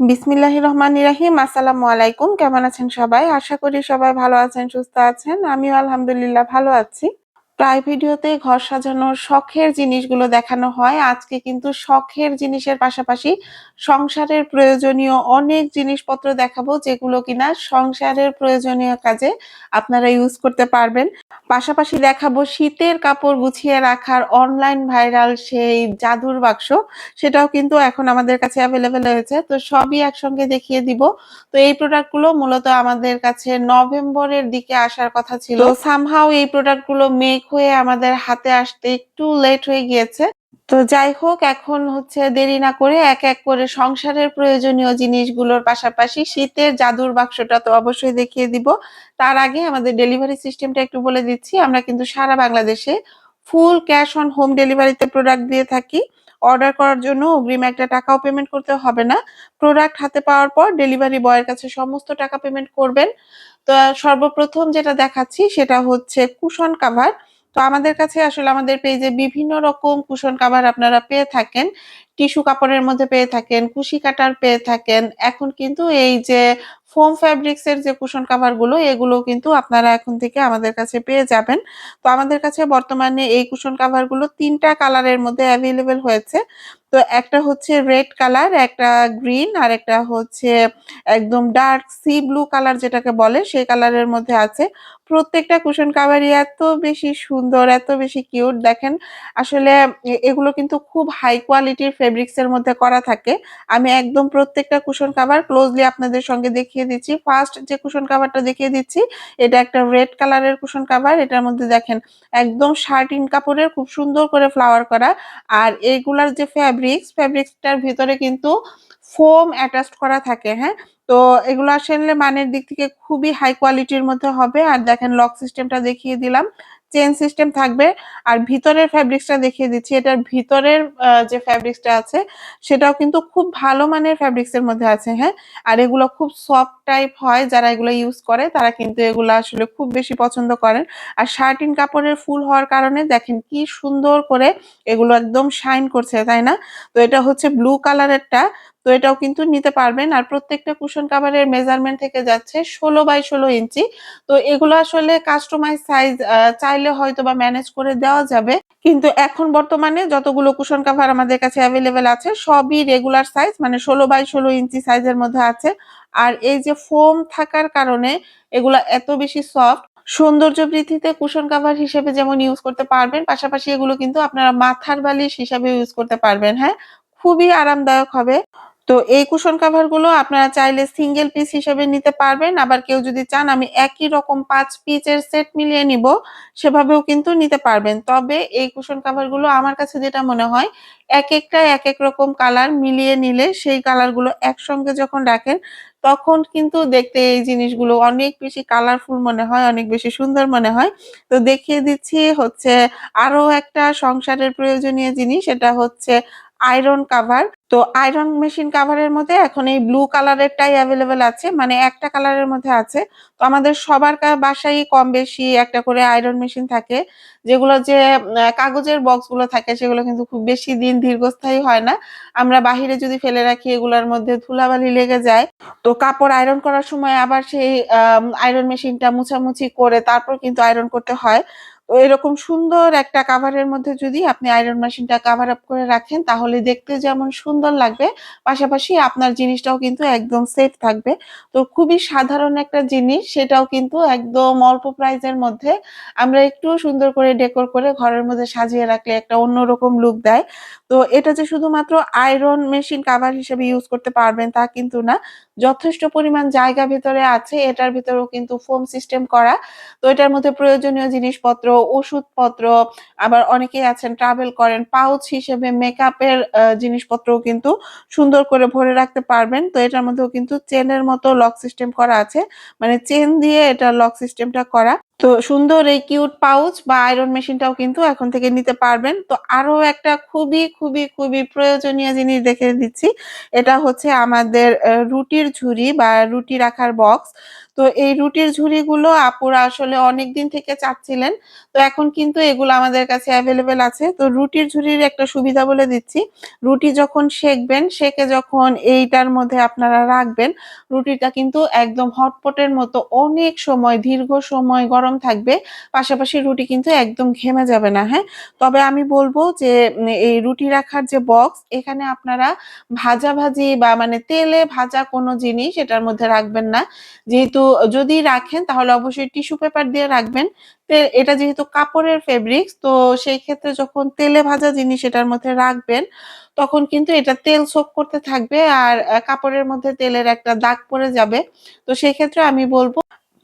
বিসমিল্লাহির রহমান ইরাহিম আসসালামু আলাইকুম কেমন আছেন সবাই? আশা করি সবাই ভালো আছেন, সুস্থ আছেন। আমিও আলহামদুলিল্লাহ ভালো আছি। প্রায় ভিডিওতে ঘর সাজানোর শখের জিনিসগুলো দেখানো হয়। আজকে কিন্তু শখের জিনিসের পাশাপাশি সংসারের প্রয়োজনীয় অনেক জিনিসপত্র দেখাবো যেগুলো কিনা সংসারের প্রয়োজনীয় কাজে আপনারা ইউজ করতে পারবেন। পাশাপাশি দেখাবো শীতের কাপড় গুছিয়ে রাখার অনলাইন ভাইরাল সেই জাদুর বাক্স সেটাও কিন্তু এখন আমাদের কাছে অ্যাভেলেবেল হয়েছে। তো সবই একসঙ্গে দেখিয়ে দিব। তো এই প্রোডাক্টগুলো মূলত আমাদের কাছে নভেম্বরের দিকে আসার কথা ছিল। সামহাও এই প্রোডাক্টগুলো মেক হয়ে আমাদের হাতে আসতে একটু লেট হয়ে গিয়েছে। তো যাই হোক, এখন হচ্ছে দেরি না করে এক এক করে সংসারের প্রয়োজনীয় জিনিসগুলোর পাশাপাশি শীতের জাদুর বাক্সটা তো অবশ্যই দেখিয়ে দিব। তার আগে আমাদের ডেলিভারি সিস্টেমটা একটু বলে দিচ্ছি, আমরা কিন্তু সারা বাংলাদেশে ফুল ক্যাশ অন হোম ডেলিভারিতে প্রোডাক্ট দিয়ে থাকি। অর্ডার করার জন্য অগ্রিম একটা টাকাও পেমেন্ট করতে হবে না। প্রোডাক্ট হাতে পাওয়ার পর ডেলিভারি বয়ের কাছে সমস্ত টাকা পেমেন্ট করবেন। তো সর্বপ্রথম যেটা দেখাচ্ছি সেটা হচ্ছে কুশন কাভার তো আমাদের কাছে আসলে আমাদের পেজে বিভিন্ন রকম কুশন কাভার আপনারা পেয়ে থাকেন। টিস্যু কাপড়ের মধ্যে পেয়ে থাকেন, কুশি কাটার পেয়ে থাকেন। এখন কিন্তু এই যে ফোম ফ্যাব্রিক্স এর যে কুশন কাভারগুলো এগুলো কিন্তু আপনারা এখন থেকে আমাদের কাছে পেয়ে যাবেন। তো আমাদের কাছে বর্তমানে এই কুশন কাভারগুলো তিনটা কালারের মধ্যে অ্যাভেলেবেল হয়েছে। তো একটা হচ্ছে রেড কালার একটা গ্রিন আর একটা হচ্ছে একদম ডার্ক সি ব্লু কালার যেটাকে বলে, সেই কালারের মধ্যে আছে। প্রত্যেকটা কুশন কাভারই এত বেশি সুন্দর, এত বেশি কিউট দেখেন, আসলে এগুলো কিন্তু খুব হাই কোয়ালিটির ফেব্রিক্স এর মধ্যে করা থাকে। আমি একদম প্রত্যেকটা কুশন কাভার ক্লোজলি আপনাদের সঙ্গে দেখিয়ে দিচ্ছি। ফার্স্ট যে কুশন কাভারটা দেখিয়ে দিচ্ছি, এটা একটা রেড কালারের কুশন কাভার এটার মধ্যে দেখেন, একদম শার্টিন কাপড়ের খুব সুন্দর করে ফ্লাওয়ার করা। আর এইগুলার যে ফ্যাব্রিক্স ফ্যাব্রিক্সটার ভিতরে কিন্তু ফোম অ্যাটাচড করা থাকে হ্যাঁ? তো এগুলো আসলে মানের দিক থেকে খুবই হাই কোয়ালিটির মধ্যে হবে। আর দেখেন লক সিস্টেমটা দেখিয়ে দিলাম। চেন সিস্টেম থাকবে। আর ভিতরের ফ্যাব্রিক্সটা দেখিয়ে দিচ্ছি। এটার ভিতরের যে ফ্যাব্রিক্সটা আছে, সেটাও কিন্তু খুব ভালো মানের ফ্যাব্রিক্সের মধ্যে আছে হ্যাঁ? আর এগুলো খুব সফট টাইপ হয়, যারা এগুলো ইউজ করে, তারা কিন্তু এগুলো আসলে খুব বেশি পছন্দ করেন। আর শার্টিন কাপড়ের ফুল হওয়ার কারণে দেখেন কি সুন্দর করে এগুলো একদম শাইন করছে, তাই না? তো এটা হচ্ছে ব্লু কালারেরটা তো এটাও কিন্তু নিতে পারবেন। আর প্রত্যেকটা কুশন কাভারের মেজারমেন্ট থেকে যাচ্ছে ষোলো বাই ষোলো ইঞ্চি। তো এগুলো আসলে কাস্টমাইজ সাইজ চাইলে হয়তো বা ম্যানেজ করে দেওয়া যাবে। কিন্তু এখন বর্তমানে যতগুলো কুশন কাভার আমাদের কাছে অ্যাভেলেবেল আছে, সবই রেগুলার সাইজ মানে ষোলো বাই ষোলো ইঞ্চি সাইজের মধ্যে আছে। আর এই যে ফোম থাকার কারণে এগুলা এত বেশি সফট সৌন্দর্য বৃদ্ধিতে কুশন কাভার হিসেবে যেমন ইউজ করতে পারবেন, পাশাপাশি এগুলো কিন্তু আপনারা মাথার বালিশ হিসাবে ইউজ করতে পারবেন। হ্যাঁ খুবই আরামদায়ক হবে। তো এই কুশন কাভারগুলো আপনারা চাইলে সিঙ্গেল পিস হিসেবে নিতে পারবেন। আবার কেউ যদি চান, আমি একই রকম পাঁচ পিসের সেট মিলিয়ে নিব, সেভাবেও কিন্তু নিতে পারবেন। তবে এই কুশন কাভারগুলো আমার কাছে যেটা মনে হয়, এক একটা, এক এক রকম কালার মিলিয়ে নিলে সেই কালারগুলো একসঙ্গে যখন রাখেন, তখন কিন্তু দেখতে এই জিনিসগুলো অনেক বেশি কালারফুল মনে হয়, অনেক বেশি সুন্দর মনে হয়। তো দেখিয়ে দিচ্ছি, হচ্ছে আরও একটা সংসারের প্রয়োজনীয় জিনিস এটা হচ্ছে আয়রন কাভার তো আয়রন মেশিন কাভারের মধ্যে এখন এই ব্লু কালারেরটাই অ্যাভেলেবেল আছে মানে একটা কালারের মধ্যে আছে। তো আমাদের সবার বাসায় কম বেশি একটা করে আয়রন মেশিন থাকে, যেগুলো যে কাগজের বক্সগুলো থাকে সেগুলো কিন্তু খুব বেশি দিন দীর্ঘস্থায়ী হয় না। আমরা বাহিরে যদি ফেলে রাখি এগুলোর মধ্যে ধুলাবালি লেগে যায়। তো কাপড় আয়রন করার সময় আবার সেই আয়রন মেশিনটা মুছামুছি করে তারপর কিন্তু আয়রন করতে হয়। এরকম সুন্দর একটা কাভারের মধ্যে যদি আপনি আয়রন মেশিনটা কাভার আপ করে রাখেন, তাহলে দেখতে যেমন সুন্দর লাগবে। পাশাপাশি আপনার জিনিসটাও কিন্তু একদম সেফ থাকবে। তো খুবই সাধারণ একটা জিনিস, সেটাও কিন্তু একদম অল্প প্রাইজের মধ্যে। আমরা একটু সুন্দর করে ডেকোর করে ঘরের মধ্যে সাজিয়ে রাখলে একটা অন্যরকম লুক দেয়। তো এটা যে শুধুমাত্র আয়রন মেশিন কাভার হিসেবে ইউজ করতে পারবেন তা কিন্তু না। যথেষ্ট পরিমাণ জায়গা ভিতরে আছে, এটার ভিতরেও কিন্তু ফোম সিস্টেম করা। তো এটার মধ্যে প্রয়োজনীয় জিনিসপত্র, ওষুধপত্র, আবার অনেকেই আছেন ট্রাভেল করেন পাউচ হিসেবে মেকআপের জিনিসপত্রও কিন্তু সুন্দর করে ভরে রাখতে পারবেন। তো এটার মধ্যেও কিন্তু চেনের মতো লক সিস্টেম করা আছে। মানে চেন দিয়ে এটা লক সিস্টেমটা করা। তো সুন্দর এই কিউট পাউচ বা আয়রন মেশিনটাও কিন্তু এখন থেকে নিতে পারবেন। তো আরও একটা খুবই খুবই খুবই প্রয়োজনীয় জিনিস দেখে দিচ্ছি। এটা হচ্ছে আমাদের রুটির ঝুড়ি বা রুটি রাখার বক্স। তো এই রুটির ঝুড়িগুলো আপুরা আসলে অনেক দিন থেকে চাচ্ছিলেন। তো এখন কিন্তু এগুলো আমাদের কাছে অ্যাভেলেবেল আছে। তো রুটির ঝুড়ির একটা সুবিধা বলে দিচ্ছি। রুটি যখন সেকবেন, সেকে যখন এইটার মধ্যে আপনারা রাখবেন, রুটিটা কিন্তু একদম হটপটের মতো অনেক সময়, দীর্ঘ সময় গরম থাকবে। পাশাপাশি রুটি কিন্তু একদম ঘেমে যাবে না হ্যাঁ? তবে আমি বলব যে এই রুটি রাখার যে বক্স এখানে আপনারা ভাজা ভাজি বা মানে তেলে ভাজা কোনো জিনিস এটার মধ্যে রাখবেন না। যেহেতু যদি রাখেন, তাহলে অবশ্যই টিস্যু পেপার দিয়ে রাখবেন। এটা যেহেতু কাপড়ের ফেব্রিক্স তো সেই ক্ষেত্রে যখন তেলে ভাজা জিনিস এটার মধ্যে রাখবেন, তখন কিন্তু এটা তেল সোক করতে থাকবে আর কাপড়ের মধ্যে তেলের একটা দাগ পড়ে যাবে। তো সেই ক্ষেত্রে আমি বলব,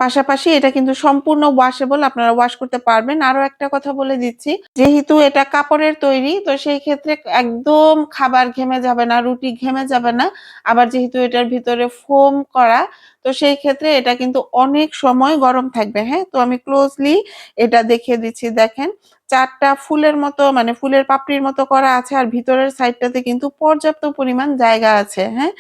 পাশাপাশি এটা কিন্তু সম্পূর্ণ ওয়াশেবল আপনারা ওয়াশ করতে পারবেন। আরও একটা কথা বলে দিচ্ছি, যেহেতু এটা কাপড়ের তৈরি, তো সেই ক্ষেত্রে একদম খাবার ঘেমে যাবে না, রুটি ঘেমে যাবে না। আবার যেহেতু এটার ভিতরে ফোম করা তো সেই ক্ষেত্রে এটা কিন্তু অনেক সময় গরম থাকবে হ্যাঁ? তো আমি ক্লোজলি এটা দেখিয়ে দিচ্ছি, দেখেন। চারটা ফুলের মতো মানে ফুলের পাপড়ির মতো করা আছে আর ভিতরের সাইডটাতে কিন্তু পর্যাপ্ত পরিমাণ জায়গা আছে হ্যাঁ?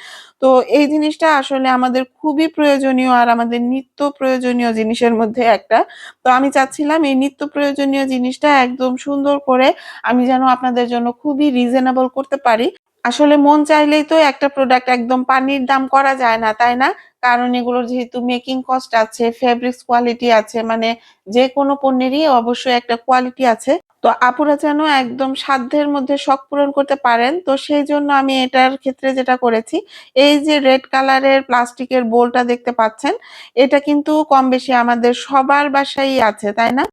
তো এই জিনিসটা আসলে আমাদের খুবই প্রয়োজনীয় আর আমাদের নিত্য প্রয়োজনীয় জিনিসের মধ্যে একটা। তো আমি চাচ্ছিলাম এই নিত্য প্রয়োজনীয় জিনিসটা একদম সুন্দর করে আমি যেন আপনাদের জন্য খুবই রিজনেবল করতে পারি। আসলে মন চাইলেই তো একটা প্রোডাক্ট একদম পানির দাম করা যায় না, তাই না? কারণ এগুলোর যেহেতু মেকিং কস্ট আছে ফেব্রিক্স কোয়ালিটি আছে মানে যে কোনো পণ্যেরই অবশ্যই একটা কোয়ালিটি আছে। তো আপুরা যেন একদম সাধ্যের মধ্যে শখ পূরণ করতে পারেন, তো সেই জন্য আমি এটার ক্ষেত্রে যেটা করেছি, এই যে রেড কালারের প্লাস্টিকের বোলটা দেখতে পাচ্ছেন, এটা কিন্তু কম বেশি আমাদের সবার বাসায় আছে, তাই না?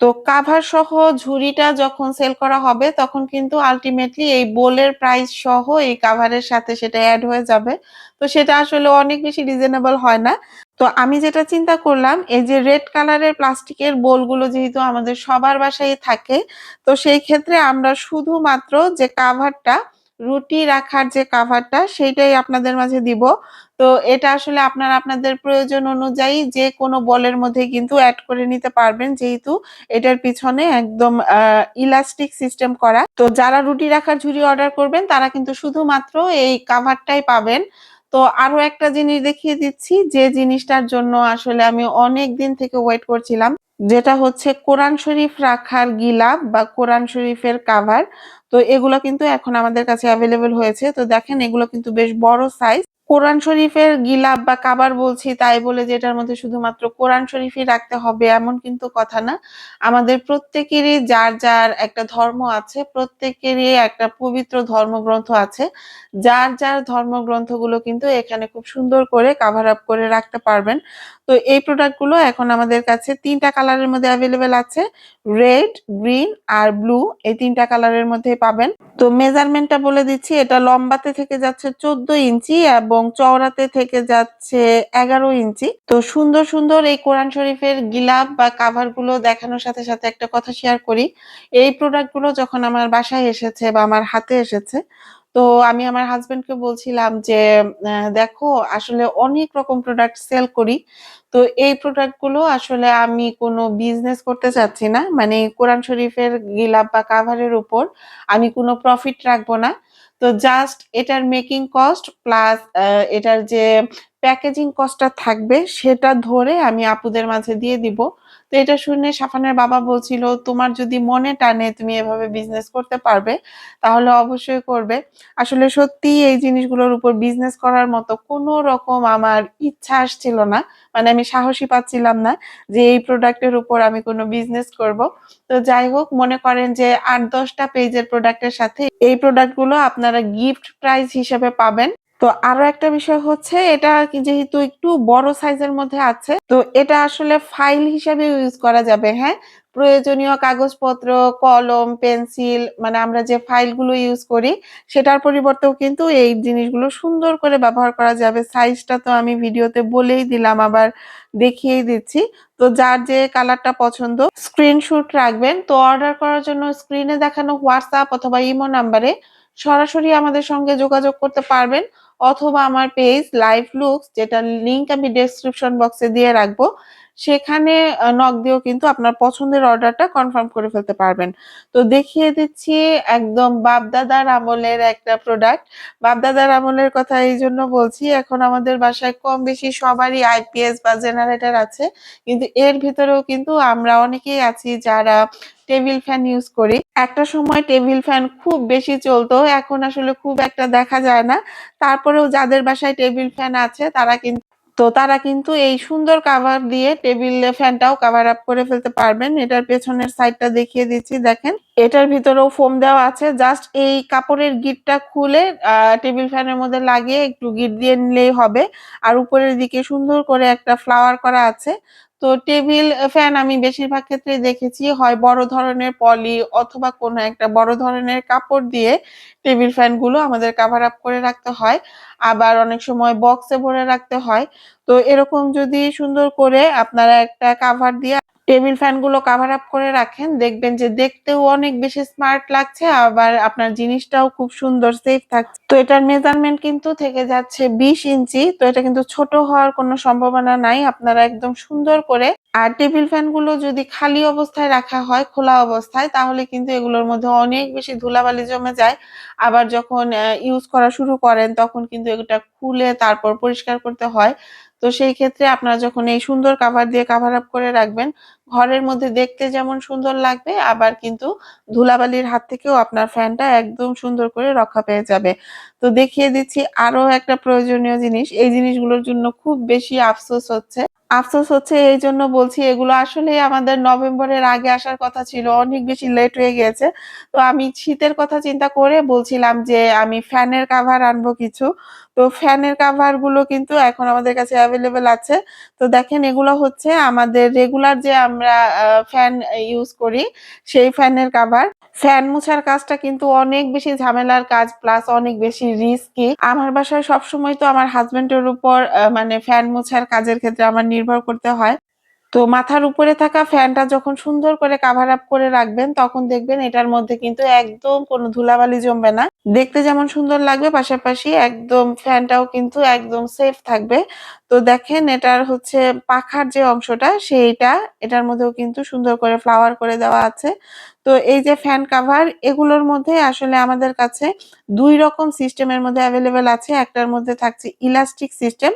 তো কাভার সহ ঝুড়িটা যখন সেল করা হবে, তখন কিন্তু আলটিমেটলি এই বোলের প্রাইস সহ এই কাভারের সাথে সেটা অ্যাড হয়ে যাবে। তো সেটা আসলে অনেক বেশি রিজনেবল হয় না। তো আমি যেটা চিন্তা করলাম, এই যে রেড কালারের প্লাস্টিকের বোলগুলো যেহেতু আমাদের সবার বাসায় থাকে, তো সেই ক্ষেত্রে আমরা শুধুমাত্র যে কাভারটা রুটি রাখার যে কাভারটা সেইটাই আপনাদের মাঝে দিব। তো এটা আসলে আপনারা আপনাদের প্রয়োজন অনুযায়ী যে কোনো বলের মধ্যে কিন্তু অ্যাড করে নিতে পারবেন যেহেতু এটার পিছনে একদম ইলাস্টিক সিস্টেম করা। তো যারা রুটি রাখার ঝুড়ি অর্ডার করবেন, তারা কিন্তু শুধুমাত্র এই কাভারটাই পাবেন। তো আরও একটা জিনিস দেখিয়ে দিচ্ছি, যে জিনিসটার জন্য আসলে আমি অনেক দিন থেকে ওয়েট করছিলাম, যেটা হচ্ছে কোরআন শরীফ রাখার গিলাপ বা কোরআন শরীফের কাভার তো এগুলো কিন্তু এখন আমাদের কাছে অ্যাভেলেবেল হয়েছে। তো দেখেন এগুলো কিন্তু বেশ বড় সাইজ কোরআন শরীফের গিলাপ বা কাবার বলছি, তাই বলে যে এটার মধ্যে শুধুমাত্র কোরআন শরীফই রাখতে হবে এমন কিন্তু কথা না। আমাদের প্রত্যেকেরই যার যার একটা ধর্ম আছে, প্রত্যেকেরই একটা পবিত্র ধর্মগ্রন্থ আছে। যার যার ধর্মগ্রন্থগুলো কিন্তু এখানে খুব সুন্দর করে কাভার আপ করে রাখতে পারবেন। তো এই প্রোডাক্টগুলো এখন আমাদের কাছে তিনটা কালারের মধ্যে অ্যাভেলেবেল আছে রেড গ্রিন আর ব্লু এই তিনটা কালারের মধ্যে পাবেন। তো মেজারমেন্টটা বলে দিচ্ছি, এটা লম্বাতে থেকে যাচ্ছে চোদ্দ ইঞ্চি এবং চওড়াতে থেকে যাচ্ছে এগারো ইঞ্চি। তো সুন্দর সুন্দর এই কোরআন শরীফের গিলাপ বা কাভারগুলো দেখানোর সাথে সাথে একটা কথা শেয়ার করি। এই প্রোডাক্টগুলো যখন আমার বাসায় এসেছে বা আমার হাতে এসেছে, তো আমি আমার হাজবেন্ডকে বলছিলাম যে দেখো, আসলে অনেক রকম প্রোডাক্ট সেল করি। তো এই প্রোডাক্টগুলো আসলে আমি কোনো বিজনেস করতে চাচ্ছি না। মানে কোরআন শরীফের গিলাপ বা কাভারের উপর আমি কোনো প্রফিট রাখব না। তো জাস্ট এটার মেকিং কস্ট প্লাস এটার যে প্যাকেজিং কস্টটা থাকবে, সেটা ধরে আমি আপুদের মাঝে দিয়ে দিব। তো এটা শুনে সাফানের বাবা বলছিল, তোমার যদি মনে টানে তুমি এভাবে বিজনেস করতে পারবে, তাহলে অবশ্যই করবে। আসলে সত্যি এই জিনিসগুলোর উপর বিজনেস করার মতো কোনো রকম আমার ইচ্ছা আসছিল না। মানে আমি সাহসী পাচ্ছিলাম না যে এই প্রোডাক্টের উপর আমি কোনো বিজনেস করব। তো যাই হোক, মনে করেন যে আট দশটা পেজের প্রোডাক্টের সাথে এই প্রোডাক্টগুলো আপনারা গিফট প্রাইজ হিসেবে পাবেন। তো আরও একটা বিষয় হচ্ছে, এটা যেহেতু একটু বড় সাইজের মধ্যে আছে, তো এটা আসলে ফাইল হিসাবে ইউজ করা যাবে হ্যাঁ? প্রয়োজনীয় কাগজপত্র, কলম পেন্সিল মানে আমরা যে ফাইলগুলো ইউজ করি, সেটার পরিবর্তেও কিন্তু এই জিনিসগুলো সুন্দর করে ব্যবহার করা যাবে। সাইজটা তো আমি ভিডিওতে বলেই দিলাম, আবার দেখিয়েই দিচ্ছি। তো যার যে কালারটা পছন্দ স্ক্রিনশুট রাখবেন। তো অর্ডার করার জন্য স্ক্রিনে দেখানো হোয়াটসঅ্যাপ অথবা ইমো নাম্বারে সরাসরি আমাদের সঙ্গে যোগাযোগ করতে পারবেন। অথবা আমার পেজ লাইভ লুকস যেটা লিংক আমি ডেসক্রিপশন বক্সে দিয়ে রাখব সেখানে নক দিয়েও কিন্তু আপনার পছন্দের অর্ডারটা কনফার্ম করে ফেলতে পারবেন। তো দেখিয়ে দিচ্ছি একদম বাপ-দাদার আমলের একটা প্রোডাক্ট। বাপ-দাদার আমলের কথা এই জন্য বলছি, এখন আমাদের বাসায় কম বেশি সবারই আইপিএস বা জেনারেটর আছে। কিন্তু এর ভিতরেও কিন্তু আমরা অনেকেই আছি যারা টেবিল ফ্যান ইউজ করি। একটা সময় টেবিল ফ্যান খুব বেশি চলতো। এখন আসলে খুব একটা দেখা যায় না। তারপরেও যাদের বাসায় টেবিল ফ্যান আছে তারা কিন তো তারা কিন্তু এই সুন্দর কাভার দিয়ে টেবিল ফ্যানটাও কাভার আপ করে ফেলতে পারবেন। এটার পেছনের সাইডটা দেখিয়ে দিচ্ছি, দেখেন। এটার ভিতরেও ফোম দেওয়া আছে। জাস্ট এই কাপড়ের গিটটা খুলে টেবিল ফ্যানের মধ্যে লাগিয়ে একটু গিট দিয়ে নিলেই হবে। আর উপরের দিকে সুন্দর করে একটা ফ্লাওয়ার করা আছে। তো টেবিল ফ্যান আমি বেশিরভাগ ক্ষেত্রে দেখেছি হয় বড় ধরনের পলি অথবা কোনো একটা বড় ধরনের কাপড় দিয়ে টেবিল ফ্যানগুলো আমাদের কাভার আপ করে রাখতে হয়। আবার অনেক সময় বক্সে ভরে রাখতে হয়। তো এরকম যদি সুন্দর করে আপনারা একটা কাভার দিয়ে টেবিল ফ্যানগুলো কাভার আপ করে রাখেন, দেখবেন যে দেখতেও অনেক বেশি স্মার্ট লাগছে আবার আপনার জিনিসটাও খুব সুন্দর সেফ থাকছে। তো এটার মেজারমেন্ট কিন্তু থেকে যাচ্ছে ২০ ইঞ্চি। তো এটা কিন্তু ছোট হওয়ার কোনো সম্ভাবনা নাই। আপনারা একদম সুন্দর করে আর টেবিল ফ্যানগুলো যদি খালি অবস্থায় রাখা হয়, খোলা অবস্থায় তাহলে কিন্তু এগুলোর মধ্যে অনেক বেশি ধুলাবালি জমে যায়। আবার যখন ইউজ করা শুরু করেন তখন কিন্তু এটা খুলে তারপর পরিষ্কার করতে হয়। তো সেই ক্ষেত্রে আপনারা যখন এই সুন্দর কাভার দিয়ে কাভার আপ করে রাখবেন, ঘরের মধ্যে দেখতে যেমন সুন্দর লাগবে, আবার কিন্তু ধুলাবালির হাত থেকেও আপনার ফ্যানটা একদম সুন্দর করে রক্ষা পেয়ে যাবে। তো দেখিয়ে দিচ্ছি আরও একটা প্রয়োজনীয় জিনিস। এই জিনিসগুলোর জন্য খুব বেশি আফসোস হচ্ছে। আফসোস হচ্ছে এই জন্য বলছি, এগুলো আসলেই আমাদের নভেম্বরের আগে আসার কথা ছিল। অনেক বেশি লেট হয়ে গিয়েছে। তো আমি শীতের কথা চিন্তা করে বলছিলাম যে আমি ফ্যানের কাভার আনব কিছু। তো ফ্যানের কাভারগুলো কিন্তু এখন আমাদের কাছে অ্যাভেলেবেল আছে। তো দেখেন এগুলো হচ্ছে আমাদের রেগুলার যে আমরা ফ্যান ইউজ করি সেই ফ্যানের কাভার। ফ্যান মুছার কাজটা কিন্তু অনেক বেশি ঝামেলার কাজ প্লাস অনেক বেশি রিস্কি। আমার বাসায় সবসময় তো আমার হাসব্যান্ডের উপর মানে ফ্যান মোছার কাজের ক্ষেত্রে আমার নির্ভর করতে হয়। তো মাথার উপরে থাকা ফ্যানটা যখন সুন্দর করে কাভার আপ করে রাখবেন, তখন দেখবেন এটার মধ্যে কিন্তু একদম কোনো ধুলাবালি জমবে না। দেখতে যেমন সুন্দর লাগবে, পাশাপাশি একদম ফ্যানটাও কিন্তু একদম সেফ থাকবে। তো দেখেন এটার হচ্ছে পাখার যে অংশটা সেইটা এটার মধ্যেও কিন্তু সুন্দর করে ফ্লাওয়ার করে দেওয়া আছে। তো এই যে ফ্যান কাভার এগুলোর মধ্যে আসলে আমাদের কাছে দুই রকম সিস্টেমের মধ্যে অ্যাভেলেবেল আছে। একটার মধ্যে থাকছে ইলাস্টিক সিস্টেম,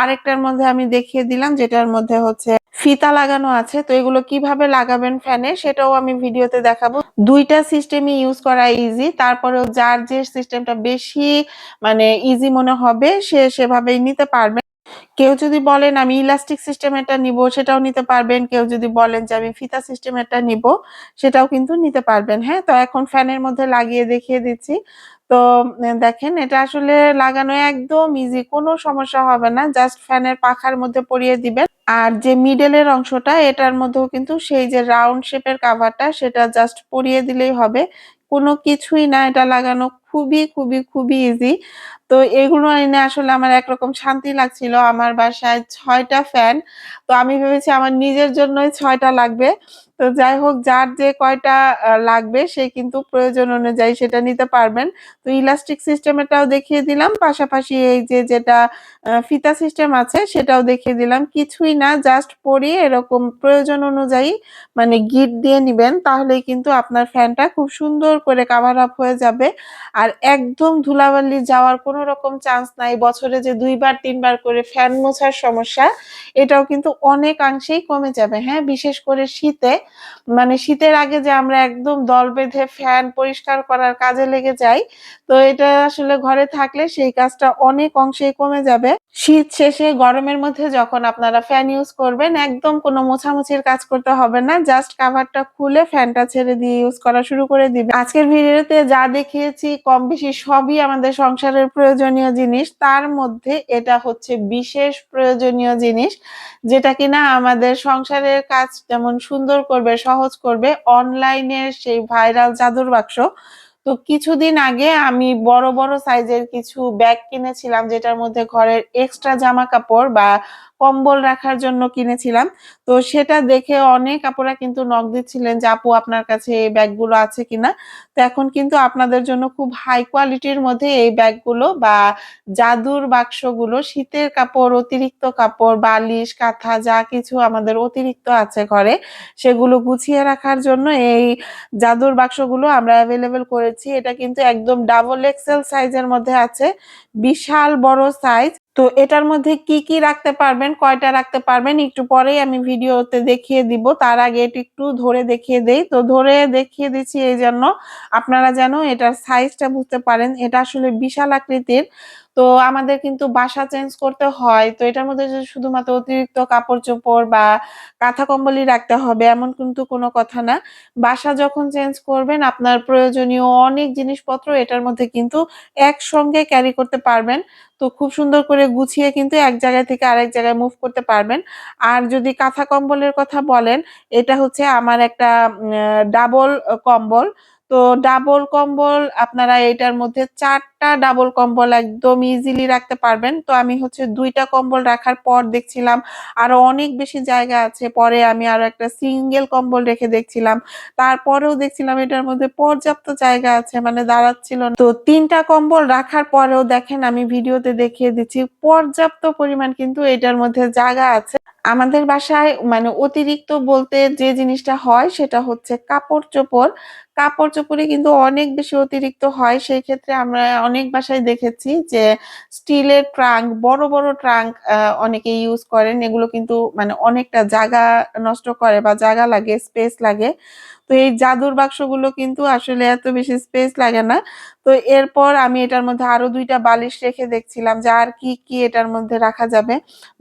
আরেকটার মধ্যে আমি দেখিয়ে দিলাম যেটার মধ্যে হচ্ছে ফিতা লাগানো আছে। তো এগুলো কীভাবে লাগাবেন ফ্যানে সেটাও আমি ভিডিওতে দেখাবো। দুইটা সিস্টেমই ইউজ করা ইজি। তারপরেও যার যে সিস্টেমটা বেশি মানে ইজি মনে হবে সে সেভাবেই নিতে পারবেন। কেউ যদি বলেন আমি ইলাস্টিক সিস্টেম সিস্টেমেরটা নিব, সেটাও নিতে পারবেন। কেউ যদি বলেন যে আমি ফিতা সিস্টেম সিস্টেমেরটা নিবো, সেটাও কিন্তু নিতে পারবেন। হ্যাঁ? তো এখন ফ্যানের মধ্যে লাগিয়ে দেখিয়ে দিচ্ছি। তো দেখেন, এটা আসলে লাগানো একদম ইজি কোনো সমস্যা হবে না। জাস্ট ফ্যানের পাখার মধ্যে পরিয়ে দিবেন। আর যে মিডল এর অংশটা, এটার মধ্যেও কিন্তু সেই যে রাউন্ড শেপের কাভারটা সেটা জাস্ট পরিয়ে দিলেই হবে। কোনো কিছুই না এটা লাগানো খুবই, খুবই, খুবই ইজি। তো এগুলো এনে আসলে আমার একরকম শান্তি লাগছিল। আমার বাসায় ৬ টা ফ্যান। তো আমি ভেবেছি আমার নিজের জন্যই ছয়টা লাগবে। তো যাই হোক, যার যে কয়টা লাগবে সে কিন্তু প্রয়োজন অনুযায়ী সেটা নিতে পারবেন। তো ইলাস্টিক সিস্টেমেরটাও দেখিয়ে দিলাম। পাশাপাশি এই যে যেটা ফিতা সিস্টেম আছে সেটাও দেখিয়ে দিলাম। কিছুই না জাস্ট পরিয়ে এরকম প্রয়োজন অনুযায়ী মানে গিঁট দিয়ে নিবেন। তাহলেই কিন্তু আপনার ফ্যানটা খুব সুন্দর করে কাভার আপ হয়ে যাবে। আর একদম ধুলাবালি যাওয়ার কোনো রকম চান্স নাই। বছরে যে দুইবার, তিনবার করে ফ্যান মোছার সমস্যা, এটাও কিন্তু অনেকাংশেই কমে যাবে। হ্যাঁ? বিশেষ করে শীতে মানে শীতের আগে যে আমরা একদম দল বেঁধে ফ্যান পরিষ্কার করার কাজে লেগে যাই। তো এটা আসলে ঘরে থাকলে সেই কাজটা অনেক অংশেই কমে যাবে। শীত শেষে গরমের মধ্যে যখন আপনারা ফ্যান ইউজ করবেন, একদম কোনো মোছামুছির কাজ করতে হবে না। জাস্ট কাভারটা খুলে ফ্যানটা ছেড়ে দিয়ে ইউজ করা শুরু করে দিবে আজকের ভিডিওতে যা দেখিয়েছি, কম বেশি সবই আমাদের সংসারের প্রয়োজনীয় জিনিস। তার মধ্যে এটা হচ্ছে বিশেষ প্রয়োজনীয় জিনিস। যেটা কিনা আমাদের সংসারের কাজ যেমন সুন্দর করবে, সহজ করবে অনলাইনের সেই ভাইরাল জাদুর বাক্স। তো কিছুদিন আগে আমি বড়, বড় সাইজের কিছু ব্যাগ কিনেছিলাম যেটার মধ্যে ঘরের এক্সট্রা জামা কাপড় বা কম্বল রাখার জন্য কিনেছিলাম। তো সেটা দেখে অনেক আপুরা কিন্তু নক দিচ্ছিলেন যে, আপু, আপনার কাছে এই ব্যাগগুলো আছে কিনা? তো এখন কিন্তু আপনাদের জন্য খুব হাই কোয়ালিটির মধ্যে এই ব্যাগগুলো বা জাদুর বাক্সগুলো, শীতের কাপড়, অতিরিক্ত কাপড়, বালিশ, কাঁথা, যা কিছু আমাদের অতিরিক্ত আছে ঘরে, সেগুলো গুছিয়ে রাখার জন্য এই জাদুর বাক্সগুলো আমরা অ্যাভেলেবেল করেছি। এটা কিন্তু একদম ডাবল এক্সেল সাইজের মধ্যে আছে। বিশাল বড় সাইজ তো এটার মধ্যে কি কি রাখতে পারবেন, কয়টা রাখতে পারবেন, একটু পরেই আমি ভিডিওতে দেখিয়ে দিব। তার আগে এটি একটু ধরে দেখিয়ে দেই। তো ধরে দেখিয়ে দিচ্ছি এই জন্য, আপনারা যেন এটার সাইজটা বুঝতে পারেন। এটা আসলে বিশাল আকৃতির। তো আমাদের কিন্তু বাসা চেঞ্জ করতে হয়। তো এটার মধ্যে যে শুধুমাত্র অতিরিক্ত কাপড় চোপড় বা কাঁথা কম্বলই রাখতে হবে এমন কিন্তু কোনো কথা না। বাসা যখন চেঞ্জ করবেন, আপনার প্রয়োজনীয় অনেক জিনিসপত্র এটার মধ্যে কিন্তু একসঙ্গে ক্যারি করতে পারবেন। তো খুব সুন্দর করে গুছিয়ে কিন্তু এক জায়গা থেকে আরেক জায়গায় মুভ করতে পারবেন। আর যদি কাঁথা কম্বলের কথা বলেন, এটা হচ্ছে আমার একটা ডাবল কম্বল। তো ডাবল কম্বল আপনারা এটার মধ্যে চারটা ডাবল কম্বল একদম ইজিলি রাখতে পারবেন। তো আমি হচ্ছে দুইটা কম্বল রাখার পর দেখছিলাম আরও অনেক বেশি জায়গা আছে। পরে আমি আরও একটা সিঙ্গেল কম্বল রেখে দেখছিলাম। তারপরেও দেখছিলাম এটার মধ্যে পর্যাপ্ত জায়গা আছে মানে দাঁড়াচ্ছিল। তো তিনটা কম্বল রাখার পরেও দেখেন আমি ভিডিওতে দেখিয়ে দিচ্ছি, পর্যাপ্ত পরিমাণ কিন্তু এটার মধ্যে জায়গা আছে। আমাদের বাসায় মানে অতিরিক্ত বলতে যে জিনিসটা হয় সেটা হচ্ছে কাপড় চোপড়। কাপড় চোপড়ে কিন্তু অনেক বেশি অতিরিক্ত হয়। সেই ক্ষেত্রে আমরা অনেক বাসায় দেখেছি যে স্টিলের ট্রাঙ্ক, বড় বড় ট্রাঙ্ক অনেকে ইউজ করেন। এগুলো কিন্তু মানে অনেকটা জায়গা নষ্ট করে বা জায়গা লাগে স্পেস লাগে। তো এই জাদুর বাক্সগুলো কিন্তু আসলে এত বেশি স্পেস লাগে না। তো এরপর আমি এটার মধ্যে আরও দুইটা বালিশ রেখে দেখছিলাম যে আর কি কি এটার মধ্যে রাখা যাবে।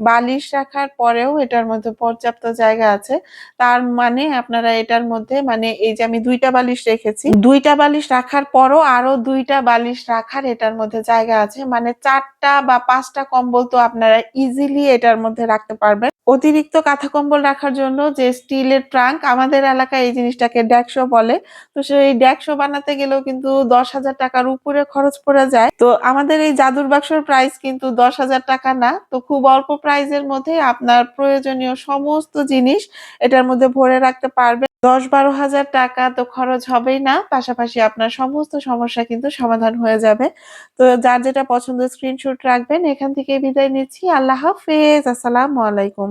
বালিশ রাখার পরেও এটার মধ্যে পর্যাপ্ত জায়গা আছে। তার মানে আপনারা এটার মধ্যে মানে এই যে আমি দুইটা বালিশ রেখেছি, দুইটা বালিশ রাখার পরও আরও দুইটা বালিশ রাখার এটার মধ্যে জায়গা আছে। মানে চারটা বা পাঁচটা কম্বল তো আপনারা ইজিলি এটার মধ্যে রাখতে পারবেন। অতিরিক্ত কাঁথা কম্বল রাখার জন্য যে স্টিলের ট্রাঙ্ক আমাদের এলাকায় এই জিনিসটাকে ড্যাকশো বলে। তো সেই ড্যাকশো বানাতে গেলেও কিন্তু দশ হাজার টাকার উপরে খরচ পড়ে যায়। তো আমাদের এই জাদুর বাক্সর প্রাইস কিন্তু দশ হাজার টাকা না। তো খুব অল্প প্রাইজের মধ্যে আপনার প্রয়োজনীয় সমস্ত জিনিস এটার মধ্যে ভরে রাখতে পারবে দশ বারো হাজার টাকা তো খরচ হবেই না। পাশাপাশি আপনার সমস্ত সমস্যা কিন্তু সমাধান হয়ে যাবে। তো যার যেটা পছন্দ স্ক্রিনশট রাখবেন, এখান থেকে বিদায় নিচ্ছি। আল্লাহ হাফেজ। আসসালামু আলাইকুম।